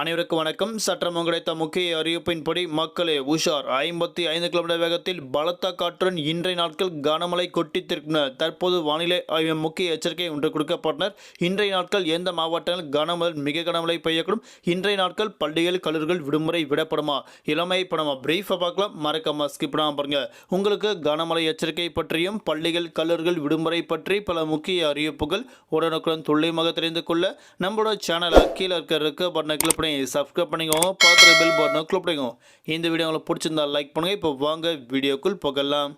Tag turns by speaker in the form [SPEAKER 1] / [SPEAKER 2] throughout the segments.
[SPEAKER 1] அனைவருக்கும் வணக்கம். சற்றம் கிடைத்த முக்கிய அறிவிப்பின்படி மக்களே உஷார் ஐம்பத்தி ஐந்து கிலோமீட்டர் வேகத்தில் பலத்த காற்றுடன் இன்றைய நாட்கள் கனமழை கொட்டித்திருக்கின்றனர் தற்போது வானிலை ஆய்வு முக்கிய எச்சரிக்கை ஒன்று கொடுக்கப்பட்டனர். இன்றைய நாட்கள் எந்த மாவட்டங்கள் கனமழை மிக கனமழை பெய்யக்கூடும்? இன்றைய நாட்கள் பள்ளிகள் கல்லூரிகள் விடுமுறை விடப்படுமா? இளமை படமா? பிரீஃபாக பார்க்கலாம். மறக்காம ஸ்கிப் பண்ணாமல் பாருங்க. உங்களுக்கு கனமழை எச்சரிக்கை பற்றியும் பள்ளிகள் கல்லூரிகள் விடுமுறை பற்றி பல முக்கிய அறிவிப்புகள் உடனுக்குடன் துல்லியமாக தெரிந்து கொள்ள நம்மளோட சேனலை கீழே இருக்க இருக்க பட்டனை கிளிக் பண்ணி சப்ஸ்கிரைப் பண்ணிக்கோங்க பார்க்குற பெல் பட்டனை கிளிக் பண்ணிக்கோங்க. இந்த வீடியோ உங்களுக்கு பிடிச்சிருந்தா லைக் பண்ணுங்கள் இப்போ வாங்க வீடியோக்குள் போகலாம்.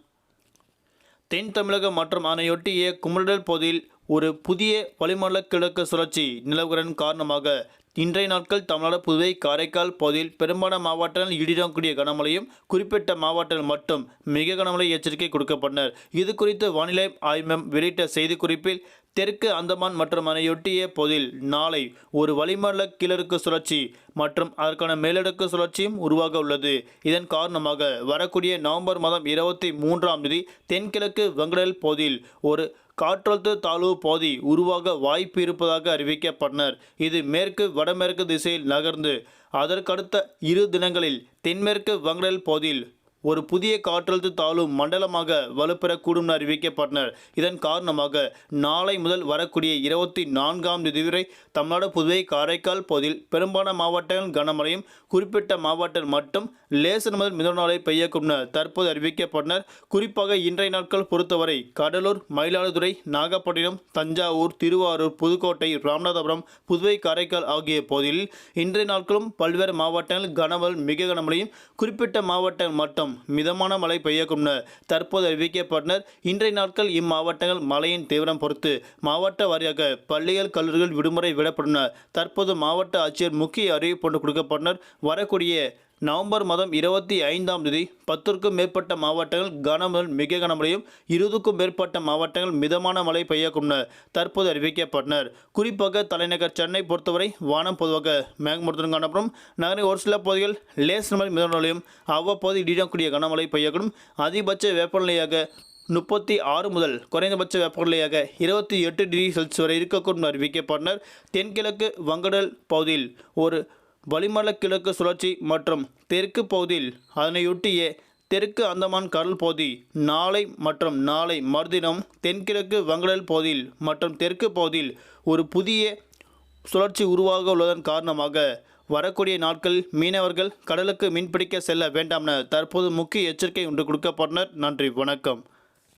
[SPEAKER 1] தென் தமிழகம் மற்றும் அதனையொட்டிய குமரடல் பகுதியில் ஒரு புதிய வளிமண்டல கிழக்கு சுழற்சி நிலவுகிறன் காரணமாக இன்றைய நாட்கள் தமிழ்நாடு புதுவை காரைக்கால் பகுதியில் பெரும்பாலான மாவட்டங்கள் இடிடக்கூடிய கனமழையும் குறிப்பிட்ட மாவட்டங்கள் மட்டும் மிக கனமழை எச்சரிக்கை கொடுக்கப்பட்டனர். இது குறித்து வானிலை ஆய்வம் வெளியிட்ட செய்திக்குறிப்பில் தெற்கு அந்தமான் மற்றும் அதனையொட்டிய பகுதியில் நாளை ஒரு வளிமண்டல கிழக்கு சுழற்சி மற்றும் அதற்கான மேலடுக்கு சுழற்சியும் உருவாக உள்ளது. இதன் காரணமாக வரக்கூடிய நவம்பர் மாதம் இருபத்தி மூன்றாம் தேதி தென்கிழக்கு வங்கடல் பகுதியில் ஒரு காற்றழுத்த தாழ்வு பகுதி உருவாக வாய்ப்பு இருப்பதாக அறிவிக்கப்பட்டனர். இது மேற்கு வடமேற்கு திசையில் நகர்ந்து அதற்கடுத்த இரு தினங்களில் தென்மேற்கு வங்கடல் பகுதியில் ஒரு புதிய காற்றழுத்த தாழ்வு மண்டலமாக வலுப்பெறக்கூடும் என அறிவிக்கப்பட்டனர். இதன் காரணமாக நாளை முதல் வரக்கூடிய இருபத்தி நான்காம் தேதி வரை தமிழ்நாடு புதுவை காரைக்கால் பகுதியில் பெரும்பாலான மாவட்டங்கள் கனமழையும் குறிப்பிட்ட மாவட்டம் மட்டும் லேசர் முதல் மிதமான பெய்யக்கும் என தற்போது அறிவிக்கப்பட்டனர். குறிப்பாக இன்றைய நாட்கள் பொறுத்தவரை கடலூர் மயிலாடுதுறை நாகப்பட்டினம் தஞ்சாவூர் திருவாரூர் புதுக்கோட்டை ராமநாதபுரம் புதுவை காரைக்கால் ஆகிய பகுதியில் இன்றைய நாட்களும் பல்வேறு மாவட்டங்கள் கனமழை மிக கனமழையும் குறிப்பிட்ட மாவட்டங்கள் மட்டும் மிதமான மழை பெய்யக்கும்னு தற்போது அறிவிக்கப்பட்டனர். இன்றைய நாட்கள் இம்மாவட்டங்கள் மழையின் தீவிரம் பொறுத்து மாவட்ட வாரியாக பள்ளிகள் கல்லூரிகள் விடுமுறை விடப்படும் தற்போது மாவட்ட ஆட்சியர் முக்கிய அறிவிப்பு ஒன்று கொடுக்கப்பட்டனர். வரக்கூடிய நவம்பர் மாதம் இருபத்தி ஐந்தாம் தேதி பத்திற்கும் மேற்பட்ட மாவட்டங்கள் கனமுதல் மிக கனமழையும் இருபதுக்கும் மேற்பட்ட மாவட்டங்கள் மிதமான மழை பெய்யக்கும் தற்போது அறிவிக்கப்பட்டனர். குறிப்பாக தலைநகர் சென்னை பொறுத்தவரை வானம் பொதுவாக மேகமூர்த்தம் காணப்படும். நகரின் ஒரு சில பகுதிகள் லேஸ் மழை மிதமலையும் அவ்வப்போது இடியக்கூடிய கனமழை பெய்யக்கூடும். அதிகபட்ச வெப்பநிலையாக முப்பத்தி ஆறு முதல் குறைந்தபட்ச வெப்பநிலையாக இருபத்தி எட்டு டிகிரி செல்சியஸ் வரை இருக்கக்கூடும் அறிவிக்கப்பட்டனர். தென்கிழக்கு வங்கடல் பகுதியில் ஒரு வளிமல கிழக்கு சுழற்சி மற்றும் தெற்கு பகுதியில் அதனையொட்டிய தெற்கு அந்தமான் கடல் பகுதி நாளை மற்றும் நாளை மறுதினம் தென்கிழக்கு வங்கடல் பகுதியில் மற்றும் தெற்கு பகுதியில் ஒரு புதிய சுழற்சி உருவாக உள்ளதன் காரணமாக வரக்கூடிய நாட்களில் மீனவர்கள் கடலுக்கு மீன்பிடிக்க செல்ல வேண்டாம் என தற்போது முக்கிய எச்சரிக்கை ஒன்று கொடுக்கப்பட்டனர். நன்றி வணக்கம்.